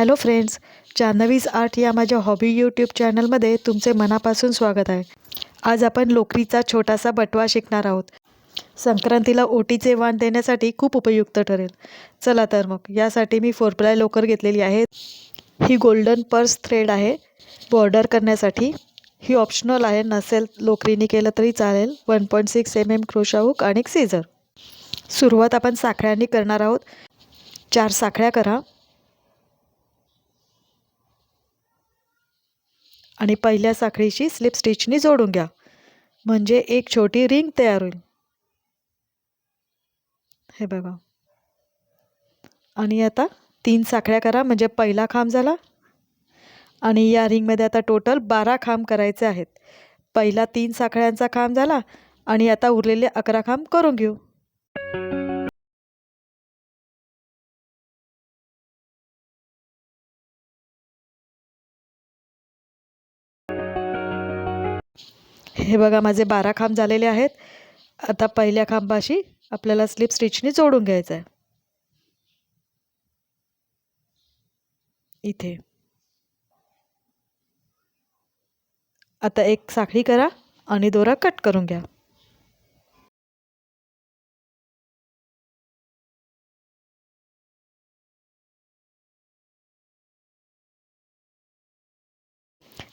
Hello friends जान्हवीज art या माझ्या hobby YouTube चॅनलमध्ये तुमचे मनापासून स्वागत आहे. आज आपण लोकरीचा छोटासा बटवा शिकणार आहोत. संक्रांतीला ओटीचे वाण देण्यासाठी खूप उपयुक्त ठरेल. चला तर मग यासाठी मी फोर प्लाय लोकर घेतलेली आहे. ही गोल्डन पर्स थ्रेड आहे. बॉर्डर करण्यासाठी. ही ऑप्शनल आहे नसेल लोकरीने केलं तरी चालेल. One point six M M crochet आणि सीझर सुरुवात आपण साखळ्यांनी करणार आहोत. चार साखळ्या करा. आणि पहिल्या साखळीशी स्लिप स्टिचनी जोडून घ्या. म्हणजे एक छोटी रिंग तयार होईल. हे बघा. आणि आता तीन साखळ्या करा म्हणजे पहिला खांब झाला. आणि या रिंगमध्ये आता टोटल बारा खांब करायचे आहेत. पहिला तीन साखळ्यांचा खांब झाला आणि आता उरलेले अकरा खांब करून घेऊ. हे बघा माझे बारा खांब झालेले आहेत. आता पहिल्या खांबाशी आपल्याला स्लिप स्टिचनी जोडून घ्यायचं आहे इथे. आता एक साखळी करा आणि दोरा कट करून घ्या.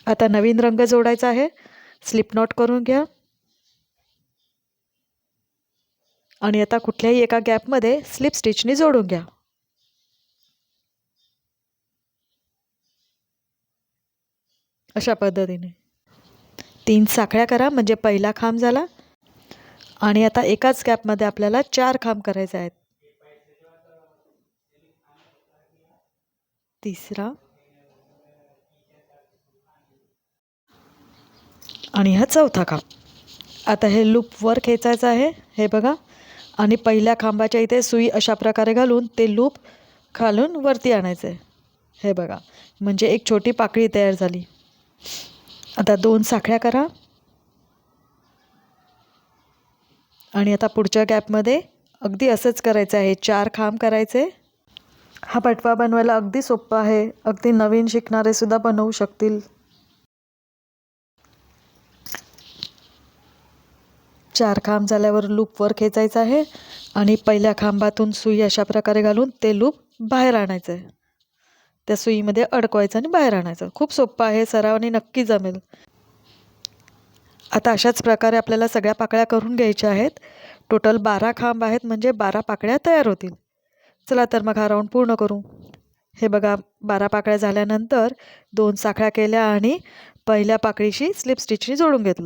आता नवीन रंग जोडायचा आहे. स्लिप नॉट करून घ्या. आणि आता कुठल्याही एका गॅपमध्ये स्लिप स्टिचनी जोडून घ्या. अशा पद्धतीने. तीन साखळ्या करा म्हणजे पहिला खांब झाला. आणि आता एकाच गॅपमध्ये आपल्याला चार खांब करायचे आहेत. तिसरा. आणि हा चौथा खांब. आता हे लूप वर खेचायचं आहे. हे बघा. आणि पहिल्या खांबाच्या इथे सुई अशा प्रकारे घालून ते लूप खालून वरती आणायचं आहे हे बघा. म्हणजे एक छोटी पाकळी तयार झाली. आता दोन साखळ्या करा. आणि आता पुढच्या गॅपमध्ये अगदी असंच करायचं आहे. चार खांब करायचे. हा पटवा बनवायला अगदी सोपं आहे. अगदी नवीन शिकणारे सुद्धा बनवू शकतील. चार खांब झाल्यावर लूपवर खेचायचं आहे आणि पहिल्या खांबातून सुई अशा प्रकारे घालून ते लूप बाहेर आणायचं आहे. त्या सुईमध्ये अडकवायचं आणि बाहेर आणायचं. खूप सोपं आहे सरावाने नक्की जमेल. आता अशाच प्रकारे आपल्याला सगळ्या पाकळ्या करून घ्यायच्या आहेत. टोटल बारा खांब आहेत म्हणजे बारा पाकळ्या तयार होतील. चला तर मग हा राऊंड पूर्ण करू. हे बघा बारा पाकळ्या झाल्यानंतर दोन साखळ्या केल्या आणि पहिल्या पाकळीशी स्लिप स्टिचनी जोडून घेतलं.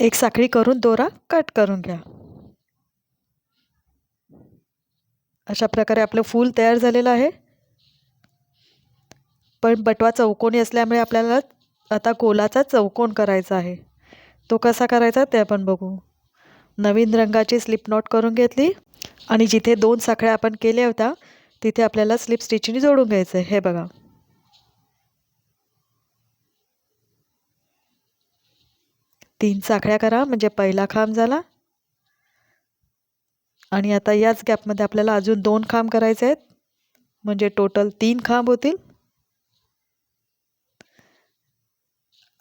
एक साखळी करून दोरा कट करून घ्या. अशा प्रकारे आपलं फूल तयार झालेलं आहे. पण बटवा चौकोनी असल्यामुळे आपल्याला आता गोलाचा चौकोन करायचा आहे. तो कसा करायचा ते आपण बघू. नवीन रंगाची स्लिप नॉट करून घेतली आणि जिथे दोन साखळ्या आपण केल्या होत्या तिथे आपल्याला स्लिप स्टिचनी जोडून घ्यायचं आहे. हे बघा. तीन साखळ्या करा म्हणजे पहिला खांब झाला. आणि आता याच गॅपमध्ये आपल्याला अजून दोन खांब करायचे आहेत. म्हणजे टोटल तीन खांब होतील.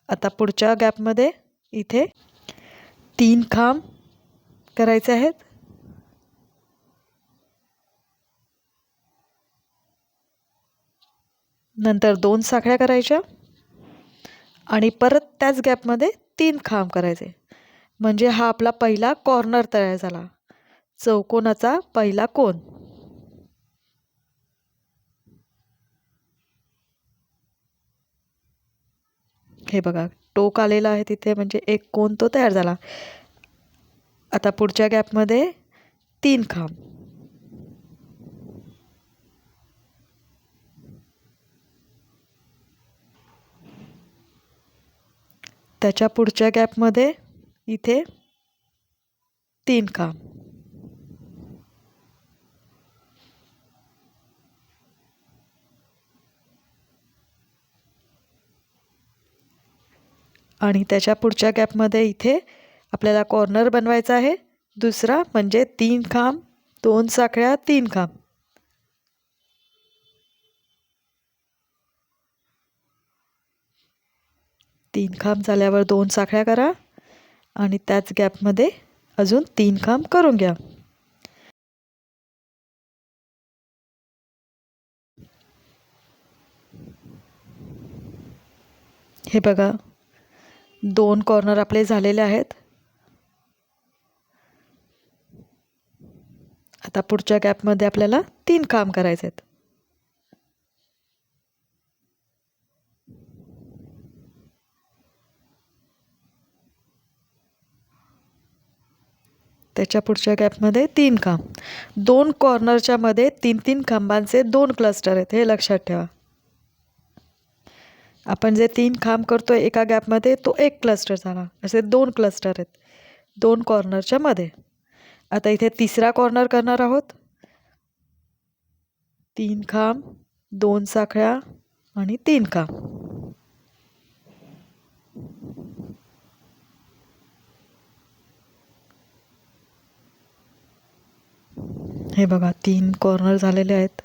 आता पुढच्या गॅपमध्ये इथे तीन खांब करायचे आहेत. नंतर दोन साखळ्या करायच्या. आणि परत त्याच गॅपमध्ये तीन खांब करायचे. म्हणजे हा आपला पहिला कॉर्नर तयार झाला. चौकोनाचा पहिला कोन. हे बघा टोक आलेला आहे तिथे म्हणजे एक कोण तो तयार झाला. आता पुढच्या गॅपमध्ये तीन खांब. त्याच्या पुढच्या गॅपमध्ये इथे तीन खांब आणि त्याच्या पुढच्या गॅपमध्ये इथे आपल्याला कॉर्नर बनवायचा आहे. दुसरा म्हणजे तीन खांब दोन साखळ्या तीन खांब तीन खांब झाल्यावर दोन साखळ्या करा आणि त्याच गॅपमध्ये अजून तीन खांब करून घ्या. हे बघा दोन कॉर्नर आपले झालेले आहेत. आता पुढच्या गॅपमध्ये आपल्याला तीन काम करायचे आहेत. त्याच्या पुढच्या गॅपमध्ये तीन खांब. दोन कॉर्नरच्या मध्ये तीन तीन खांबांचे दोन क्लस्टर आहेत हे लक्षात ठेवा. आपण जे तीन खांब करतो एका गॅपमध्ये तो एक क्लस्टर झाला. असे दोन क्लस्टर आहेत दोन कॉर्नरच्या मध्ये. आता इथे तिसरा कॉर्नर करणार आहोत. तीन खांब दोन साखळ्या आणि तीन खांब. हे बघा तीन कॉर्नर झालेले आहेत.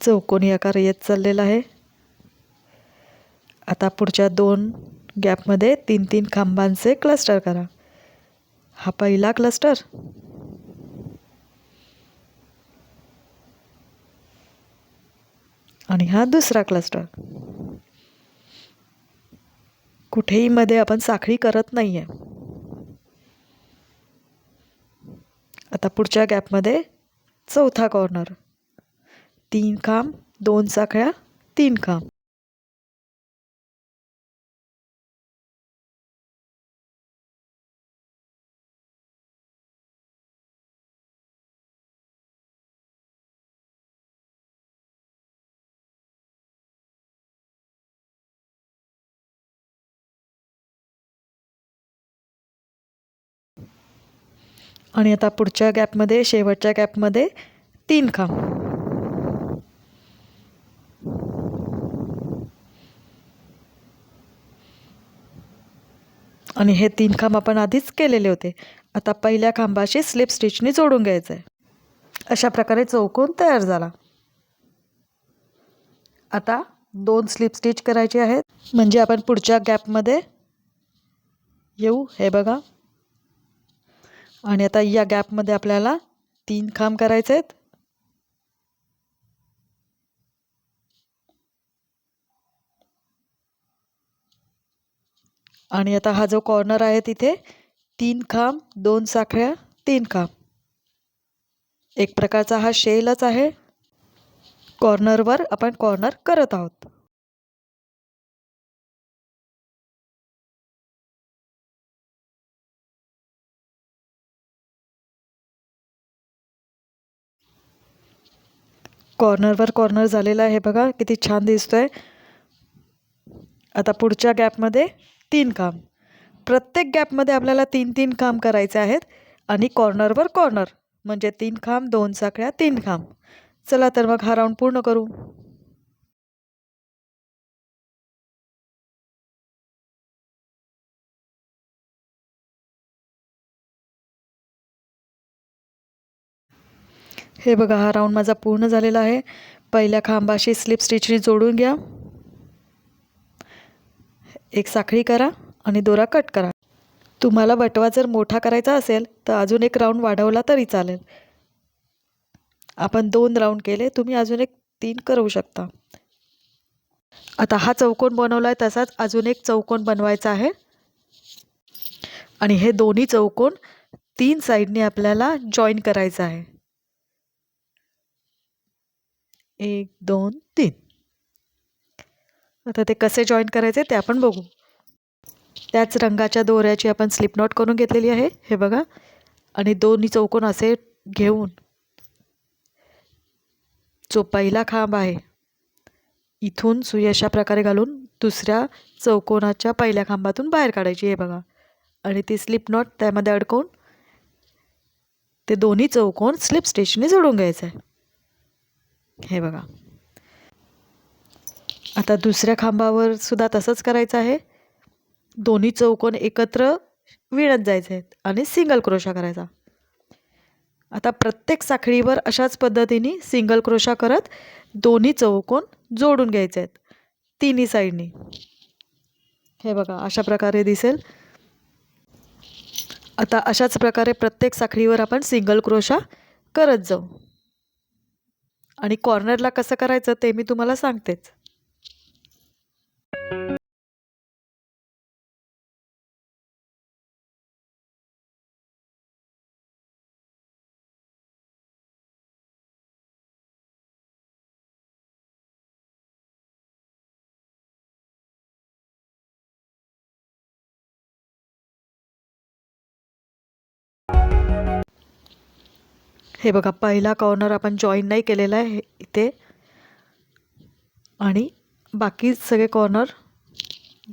चौकोनी आकार येत चाललेला आहे. आता पुढच्या दोन गॅपमध्ये तीन तीन खांबांचे क्लस्टर करा. हा पहिला क्लस्टर आणि हा दुसरा क्लस्टर कुठेही मध्ये आपण साखळी करत नाही आहे आता पुढच्या गॅपमध्ये चौथा कॉर्नर तीन खांब दोन साखळ्या तीन खांब आणि आता पुढच्या गॅपमध्ये शेवटच्या गॅपमध्ये तीन खांब. आणि हे तीन खांब आपण आधीच केलेले होते. आता पहिल्या खांबाशी स्लिप स्टिचने जोडून घ्यायचं आहे अशा प्रकारे चौकोन तयार झाला. आता दोन स्लिप स्टिच करायचे आहेत. म्हणजे आपण पुढच्या गॅपमध्ये येऊ. हे बघा. आणि आता या गॅपमध्ये आपल्याला तीन खांब करायचे आहेत. आणि आता हा जो कॉर्नर आहे तिथे तीन खांब दोन साखळ्या तीन खांब. एक प्रकारचा हा शेलच आहे. कॉर्नरवर आपण कॉर्नर करत आहोत. कॉर्नरवर कॉर्नर झालेला आहे बघा किती छान दिसतोय. आता पुढच्या गॅपमध्ये तीन काम. प्रत्येक गॅपमध्ये आपल्याला तीन तीन काम करायचे आहेत आणि कॉर्नरवर कॉर्नर म्हणजे तीन खांब दोन साखळ्या तीन खांब. चला तर मग हा राऊंड पूर्ण करू. हे बघा हा राऊंड माझा पूर्ण झालेला आहे. पहिल्या खांबाशी स्लिप स्टिचने जोडून घ्या. एक साखळी करा आणि दोरा कट करा. तुम्हाला बटवा जर मोठा करायचा असेल तर अजून एक राऊंड वाढवला तरी चालेल. आपण दोन राऊंड केले तुम्ही अजून एक तीन करू शकता. आता हा चौकोन बनवला आहे तसाच अजून एक चौकोन बनवायचा आहे. आणि हे दोन्ही चौकोन तीन साईडने आपल्याला जॉईन करायचं आहे. एक दोन तीन. आता ते कसे जॉईन करायचे ते आपण बघू. त्याच रंगाच्या दोऱ्याची आपण स्लिप नॉट करून घेतलेली आहे. हे बघा. आणि दोन्ही चौकोन असे घेऊन जो पहिला खांब आहे इथून सुई अशा प्रकारे घालून दुसऱ्या चौकोनाच्या पहिल्या खांबातून बाहेर काढायची हे बघा. आणि ती स्लिप नॉट त्यामध्ये अडकवून ते दोन्ही चौकोन स्लिप स्टिचने जोडून घ्यायचं आहे. हे बघा. आता दुसऱ्या खांबावर सुद्धा तसंच करायचं आहे. दोन्ही चौकोन एकत्र विणत जायचे आहेत आणि सिंगल क्रोशा करायचा. आता प्रत्येक साखळीवर अशाच पद्धतीने सिंगल क्रोशा करत दोन्ही चौकोन जोडून घ्यायचे आहेत. तिन्ही साईडनी हे बघा अशा प्रकारे दिसेल. आता अशाच प्रकारे प्रत्येक साखळीवर आपण सिंगल क्रोशा करत जाऊ. आणि कॉर्नरला कसं करायचं ते मी तुम्हाला सांगतेच. हे बघा पहिला कॉर्नर आपण जॉईन नाही केलेला आहे इथे. आणि बाकी सगळे कॉर्नर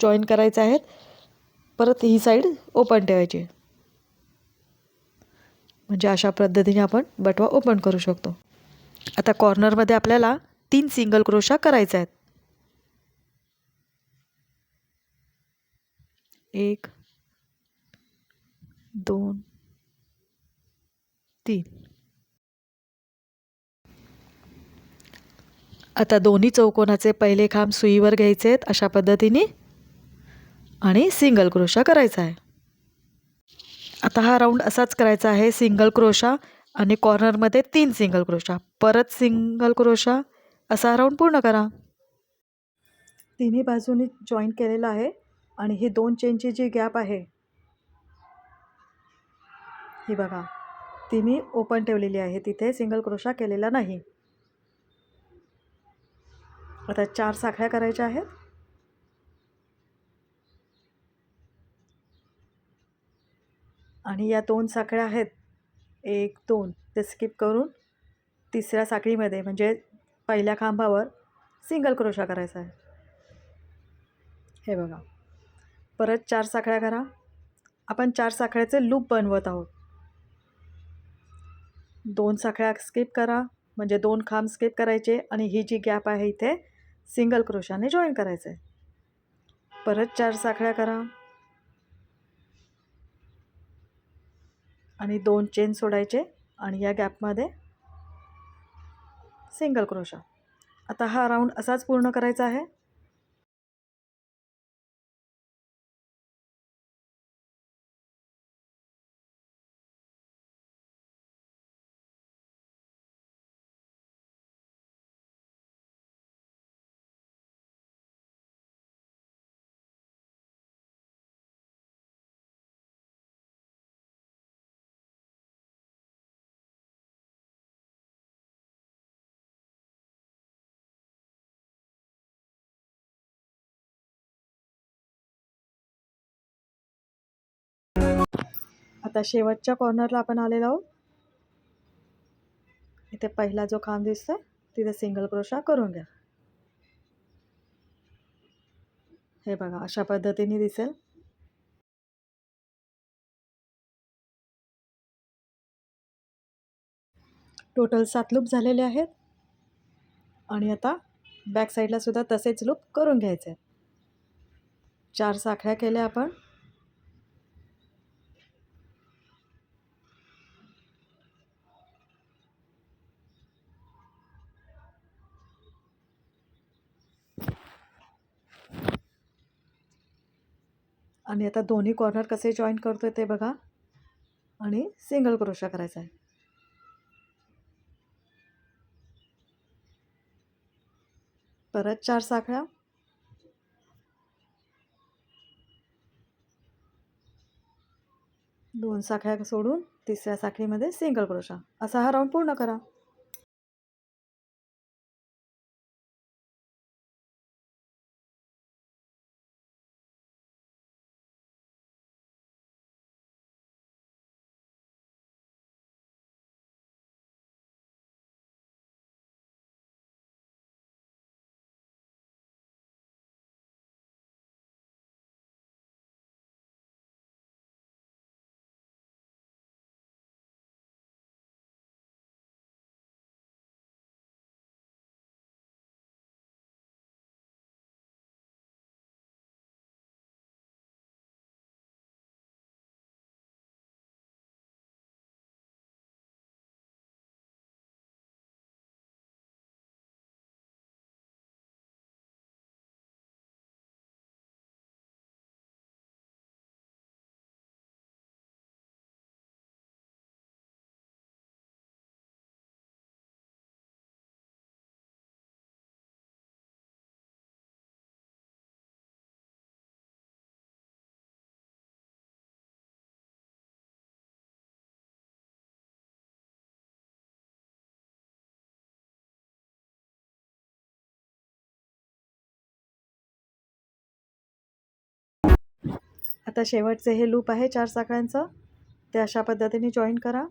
जॉईन करायचे आहेत. परत ही साईड ओपन ठेवायची. म्हणजे अशा पद्धतीने आपण बटवा ओपन करू शकतो. आता कॉर्नरमध्ये आपल्याला तीन सिंगल क्रोशा करायच्या आहेत. एक दोन तीन. आता दोन्ही चौकोनाचे पहिले खांब सुईवर घ्यायचे आहेत अशा पद्धतीने आणि सिंगल क्रोशा करायचा आहे. आता हा राऊंड असाच करायचा आहे सिंगल क्रोशा आणि कॉर्नरमध्ये तीन सिंगल क्रोशा. परत सिंगल क्रोशा असा हा राऊंड पूर्ण करा. तिन्ही बाजूनी जॉईन केलेलं आहे आणि ही दोन चेनची जी गॅप आहे ही बघा ती मी ओपन ठेवलेली आहे. तिथे सिंगल क्रोशा केलेला नाही. आता चार साखळ्या करायच्या आहेत. आणि या दोन साखळ्या आहेत. एक दोन. ते स्किप करून तिसऱ्या साखळीमध्ये म्हणजे पहिल्या खांबावर सिंगल क्रोशा करायचा आहे. हे बघा. परत चार साखळ्या करा. आपण चार साखळ्याचे लूप बनवत आहोत. दोन साखळ्या स्किप करा. म्हणजे दोन खांब स्किप करायचे आणि ही जी गॅप आहे इथे सिंगल क्रोशाने जॉईन करायचं आहे परत चार साखळ्या करा. आणि दोन चेन सोडायचे आणि या गॅपमध्ये सिंगल क्रोशा आता हा राऊंड असाच पूर्ण करायचा आहे. आता शेवटच्या कॉर्नरला आपण आलेलो आहोत. इथे पहिला जो खांब दिसतो तिथे सिंगल क्रोशा करून घ्या. हे बघा अशा पद्धतीने दिसेल. टोटल सात लूप झालेले आहेत. आणि आता बॅक साईडला सुद्धा तसेच लूप करून घ्यायचे आहेत. चार साखळ्या केल्या आपण. आणि आता दोन्ही कॉर्नर कसे जॉईन करतोय ते बघा. आणि सिंगल क्रोशा करायचा आहे. परत चार साखळ्या. दोन साखळ्या सोडून तिसऱ्या साखळीमध्ये सिंगल क्रोशा असा हा राऊंड पूर्ण करा. आता शेवटचे हे लूप आहे चार साखळ्यांचं ते अशा पद्धतीने जॉईन करा.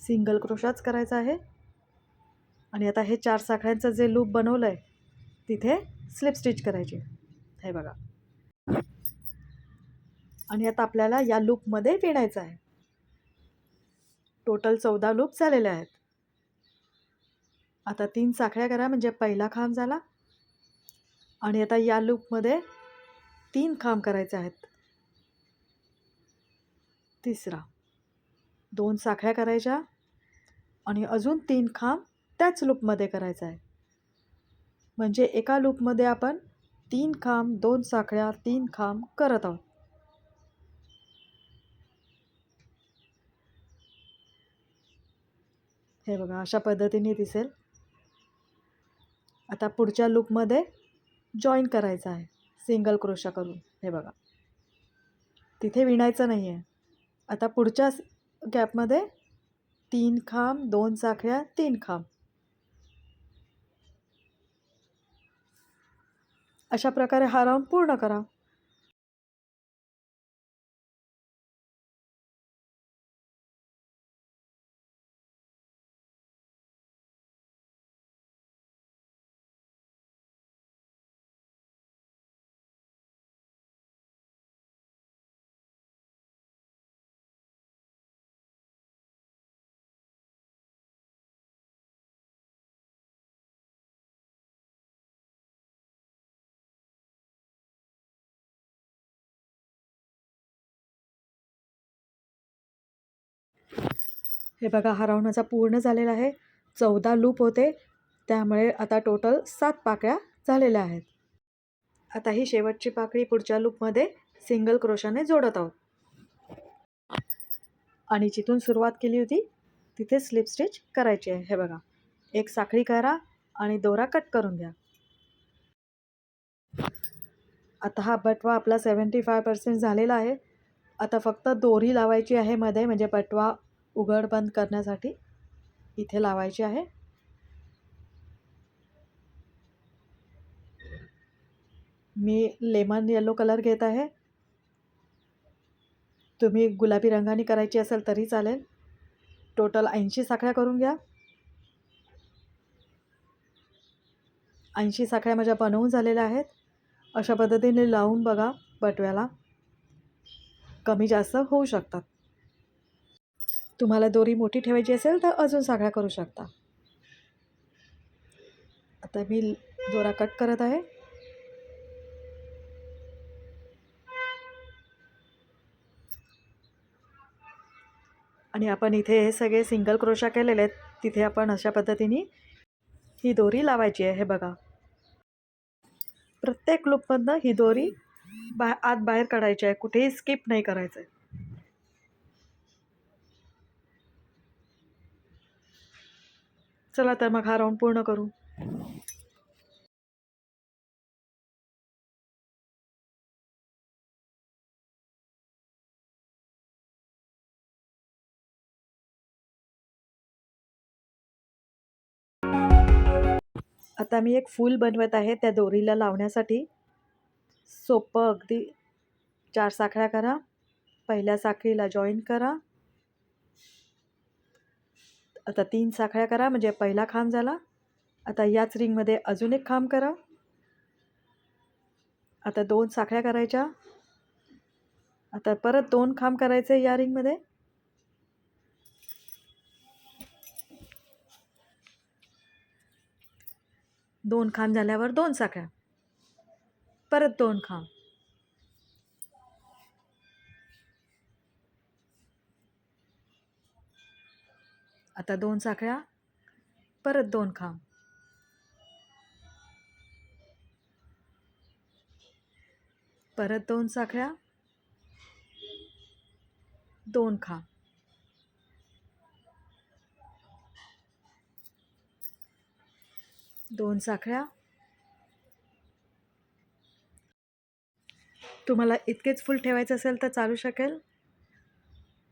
सिंगल क्रोशाच करायचा आहे. आणि आता हे चार साखळ्यांचं जे लूप बनवलं आहे तिथे स्लिप स्टिच करायची. हे बघा. आणि आता आपल्याला या लूपमध्ये विणायचं आहे. टोटल चौदा लूप झालेले आहेत. आता तीन साखळ्या करा म्हणजे पहिला खांब झाला. आणि आता या लूपमध्ये तीन खांब करायचे आहेत. तिसरा. दोन साखळ्या करायच्या आणि अजून तीन खांब त्याच लूपमध्ये करायचा आहे. म्हणजे एका लूपमध्ये आपण तीन खांब दोन साखळ्या तीन खांब करत आहोत. हे बघा अशा पद्धतीने दिसेल. आता पुढच्या लूपमध्ये जॉईन करायचं आहे सिंगल क्रोशा करून. हे बघा. तिथे विणायचं नाही आहे. आता पुढच्या गॅपमध्ये तीन खांब दोन साखळ्या तीन खांब. अशा प्रकारे हा राऊंड पूर्ण करा. हे बघा हा राऊंड माझा पूर्ण झालेला आहे. चौदा लूप होते. त्यामुळे आता टोटल सात पाकळ्या झालेल्या आहेत. आता ही शेवटची पाकळी पुढच्या लूपमध्ये सिंगल क्रोशाने जोडत आहोत. आणि जिथून सुरुवात केली होती तिथे स्लिप स्टिच करायची आहे. हे बघा एक साखळी करा आणि दोरा कट करून घ्या. आता हा बटवा आपला सेवन्टी फाय पर्सेंट झालेला आहे. आता फक्त दोरी लावायची आहे मध्ये म्हणजे बटवा उघड बंद करण्यासाठी इथे लावायची आहे. मी लेमन येलो कलर घेत आहे. तुम्ही गुलाबी रंगाने करायची असेल तरी चालेल. टोटल ऐंशी साखळ्या करून घ्या. ऐंशी साखळ्या माझ्या बनवून झालेल्या आहेत. अशा पद्धतीने लावून बघा बटव्याला. कमी जास्त होऊ शकतात. तुम्हाला दोरी मोठी ठेवायची असेल तर अजून साखळ्या करू शकता. आता मी दोरा कट करत आहे. आणि आपण इथे हे सगळे सिंगल क्रोशा केलेले आहेत. तिथे आपण अशा पद्धतीने ही दोरी लावायची आहे. हे बघा. प्रत्येक लूपमधनं ही दोरी बा आत बाहेर काढायची आहे. कुठेही स्किप नाही करायचं आहे चला तर मग हा राऊंड पूर्ण करू. आता मी एक फूल बनवत आहे त्या दोरीला लावण्यासाठी. सोपं अगदी. चार साखळ्या करा. पहिल्या साखळीला जॉईन करा. आता तीन साखळ्या करा म्हणजे पहिला खांब झाला. आता याच रिंगमध्ये अजून एक खांब करा. आता दोन साखळ्या करायच्या. आता परत दोन खांब करायचे या रिंगमध्ये. दोन खांब झाल्यावर दोन साखळ्या. परत दोन खांब. आता दोन साखळ्या परत दोन खांब. परत दोन साखळ्या दोन खांब. दोन साखळ्या. तुम्हाला इतकेच फुल ठेवायचं असेल तर चालू शकेल.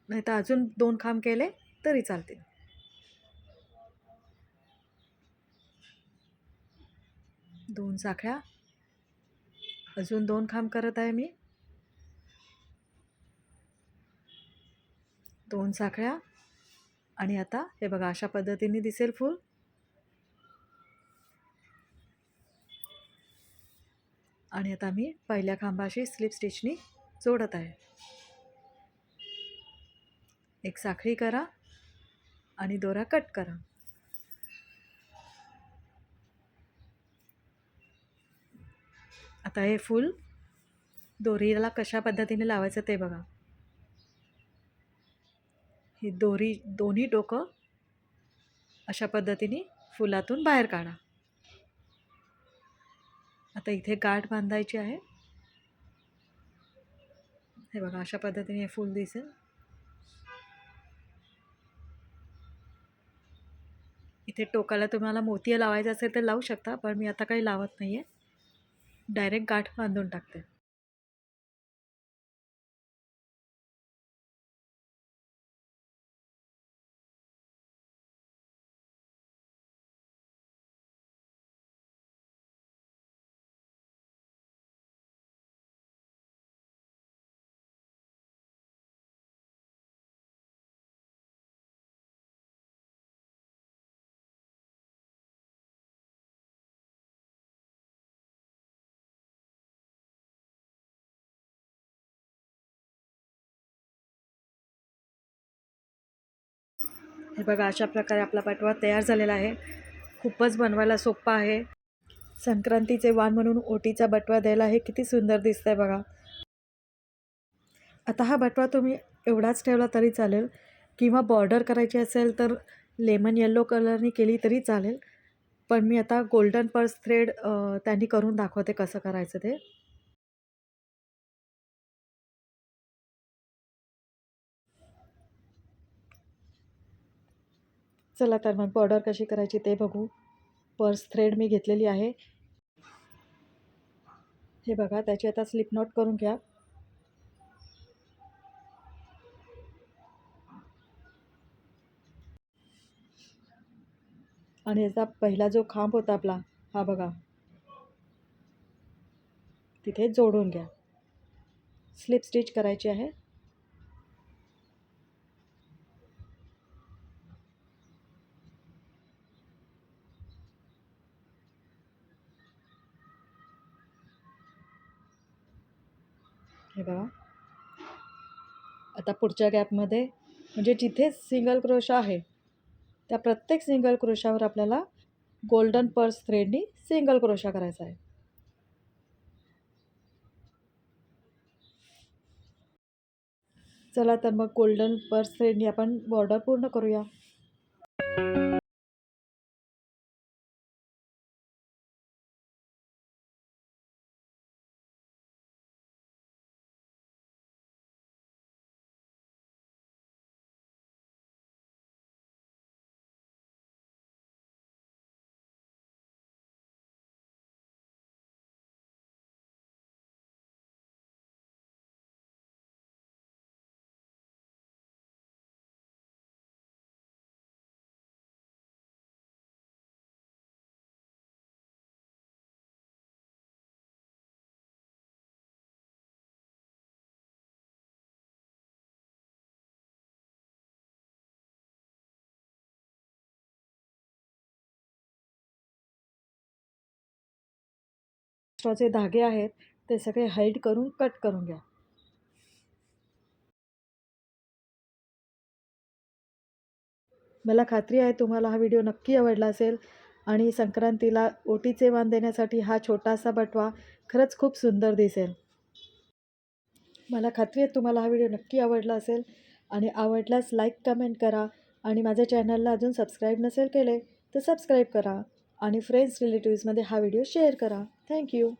नाही तर अजून दोन खांब केले तरी चालतील. दोन साखळ्या. अजून दोन खांब करत आहे मी. दोन साखळ्या. आणि आता हे बघा अशा पद्धतीने दिसेल फूल. आणि आता मी पहिल्या खांबाशी स्लिप स्टिचनी जोडत आहे. एक साखळी करा आणि दोरा कट करा. आता हे फूल दोरीला कशा पद्धतीने लावायचं ते बघा. ही दोरी दोन्ही डोकं अशा पद्धतीने फुलातून बाहेर काढा. आता इथे गाठ बांधायची आहे. हे बघा अशा पद्धतीने हे फूल दिसेल. इथे टोकाला तुम्हाला मोती लावायचं असेल तर लावू शकता पण मी आता काही लावत नाही आहे डायरेक्ट गाठ बांधून टाकते. हे बघा अशा प्रकारे आपला पाटवा तयार झालेला आहे. खूपच बनवायला सोप्पा आहे. संक्रांतीचे वाण म्हणून ओटीचा बटवा द्यायला हे किती सुंदर दिसतं आहे बघा. आता हा बटवा तुम्ही एवढाच ठेवला तरी चालेल. किंवा बॉर्डर करायची असेल तर लेमन येल्लो कलरनी केली तरी चालेल. पण मी आता गोल्डन पर्स थ्रेड त्यांनी करून दाखवते कसं करायचं ते. चला तर मग बॉर्डर कशी करायची ते बघू. पर्स थ्रेड मी घेतलेली आहे. हे बघा त्याची आता स्लिप नॉट करून घ्या. आणि याचा पहिला जो खांब होता आपला हा बघा. तिथे जोडून घ्या. स्लिप स्टिच करायची आहे हे बघा आता पुढच्या गॅपमध्ये म्हणजे जिथे सिंगल क्रोशा आहे त्या प्रत्येक सिंगल क्रोशावर आपल्याला गोल्डन पर्स थ्रेडनी सिंगल क्रोशा करायचा आहे. चला तर मग गोल्डन पर्स थ्रेडनी आपण बॉर्डर पूर्ण करूया. एक्स्ट्राचे धागे आहेत ते सगळे हाईड करून कट करून घ्या. मला खात्री आहे तुम्हाला हा व्हिडिओ नक्की आवडला असेल आणि संक्रांतीला ओटीचे वाण देण्यासाठी हा छोटासा बटवा खरंच खूप सुंदर दिसेल. मला खात्री आहे तुम्हाला हा व्हिडिओ नक्की आवडला असेल आणि आवडल्यास लाईक कमेंट करा आणि माझ्या चॅनलला अजून सबस्क्राईब नसेल केले तर सबस्क्राईब करा. आणि फ्रेंड्स रिलेटिव्समध्ये हा व्हिडिओ शेअर करा. थँक्यू